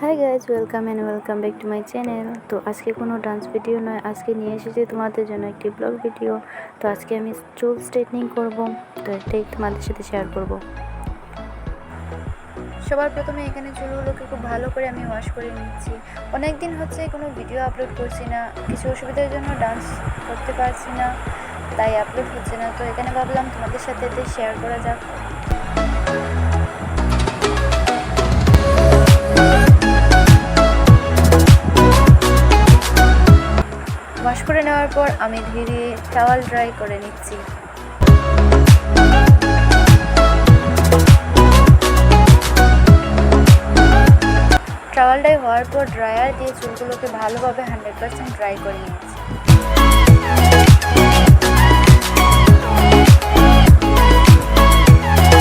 Hi guys welcome and welcome back to my channel তো আজকে কোনো ডান্স ভিডিও নয়, আজকে নিয়ে এসেছি তোমাদের জন্য একটি ব্লগ ভিডিও তো আজকে আমি চুল স্ট্রেটনিং করব, তো এটাই তোমাদের সাথে শেয়ার করব। সবার প্রথমে এখানে চুলগুলোকে খুব ভালো করে আমি ওয়াশ করে নিচ্ছি। অনেক দিন হচ্ছে কোনো ভিডিও আপলোড করছি না, কিছু অসুবিধার জন্য ডান্স করতে পারছি না, তাই আপলোড হচ্ছে না। তো এখানে ভাবলাম তোমাদের সাথে শেয়ার করা যাক। ওয়াশ করে নেওয়ার পর আমি ধীরে টাওয়াল ড্রাই করে নিচ্ছি। টাওয়াল ড্রাই হওয়ার পর ড্রায়ার দিয়ে চুলগুলোকে ভালোভাবে হান্ড্রেড পার্সেন্ট ড্রাই করে নিয়েছি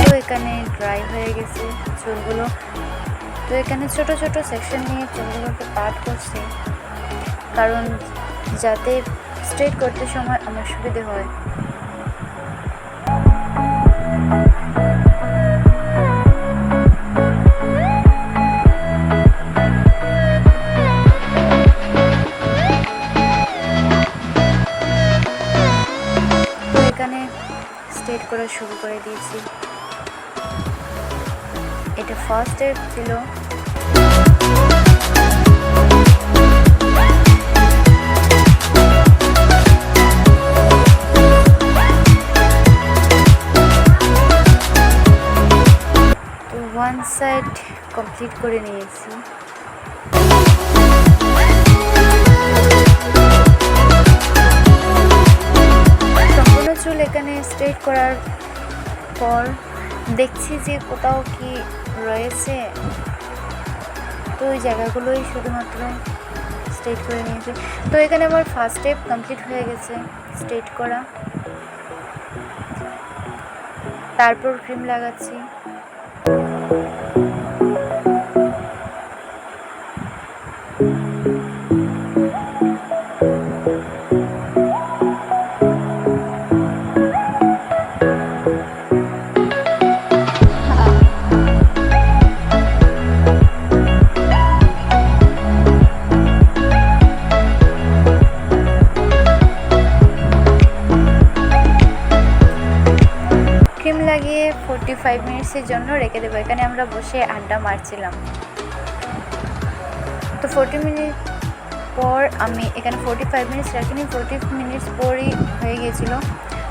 তো এখানে ড্রাই হয়ে গেছে চুলগুলো। তো এখানে ছোট ছোট সেকশন নিয়ে চুলগুলোকে পাট করছি। কারণ যাতে স্ট্রেট করতে সময় আমার সুবিধে হয়। এখানে স্ট্রেট করা শুরু করে দিয়েছি। এটা ফার্স্ট স্টেপ ছিল। ওয়ান সাইড কমপ্লিট করে নিয়েছি। সম্পূর্ণ চুল এখানে স্ট্রেট করার পর দেখছি যে কোথাও কি রয়েছে। তো ওই জায়গাগুলোই শুধুমাত্র স্ট্রেট করে নিয়েছি। তো এখানে আমার ফার্স্ট স্টেপ কমপ্লিট হয়ে গেছে স্ট্রেট করা। তারপর ক্রিম লাগাচ্ছি। ক্রিম ফোরটি ফাইভ মিনিটসের জন্য রেখে দেবো। এখানে আমরা বসে আড্ডা মারছিলাম। তো ফোরটি মিনিট পর আমি এখানে ফোরটি ফাইভ মিনিটস রাখিনি, ফোরটি মিনিটস পরই হয়ে গিয়েছিল।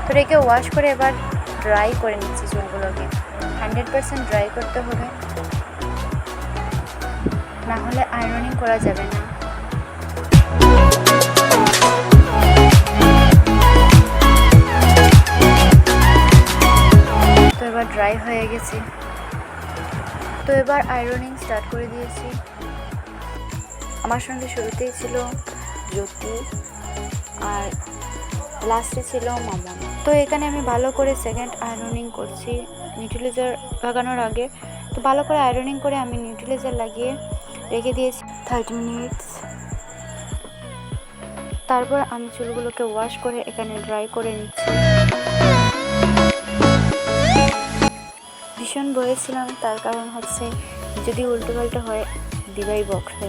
তো রেখে ওয়াশ করে এবার ড্রাই করে নিচ্ছি চুলগুলোকে। হান্ড্রেড পারসেন্ট ড্রাই করতে হবে। না হলে আয়রনিং করা যাবে না। গেছে তো এবার আয়রনিং স্টার্ট করে দিয়েছি। আমার সঙ্গে শুরুতেই ছিল জ্যোতি আর লাস্টে ছিল মামন। তো এখানে আমি ভালো করে সেকেন্ড আয়রনিং করছি নিউট্রিলাইজার লাগানোর আগে। তো ভালো করে আয়রনিং করে আমি নিউট্রিলাইজার লাগিয়ে রেখে দিয়েছি থার্টি মিনিটস তারপর আমি চুলগুলোকে ওয়াশ করে এখানে ড্রাই করে নিচ্ছি। বয়েছিলাম তার কারণ হচ্ছে যদি উল্টো পাল্টা হয় দিবাই বকবে।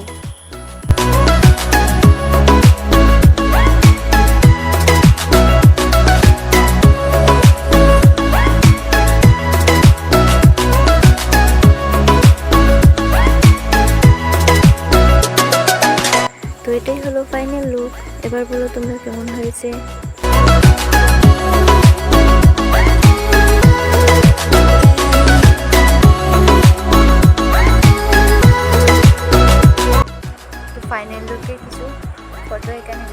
তো এটাই হলো ফাইনাল লুক এবার বলো তোমরা কেমন হয়েছে? ফাইনাল লুকে কিছু ফটো এখানে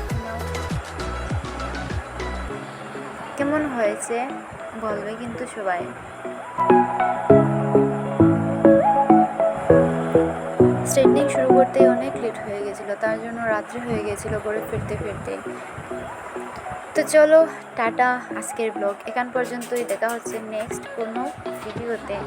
কেমন হয়েছে বলবে কিন্তু সবাই। স্ট্রেটনিং শুরু করতে অনেক লেট হয়ে গেছিল, তার জন্য রাত্রি হয়ে গেছিল করে ফিরতে ফিরতে। তো চলো, টাটা, আজকের ব্লগ এখান পর্যন্তই, দেখা হচ্ছে নেক্সট কোনো ভিডিওতে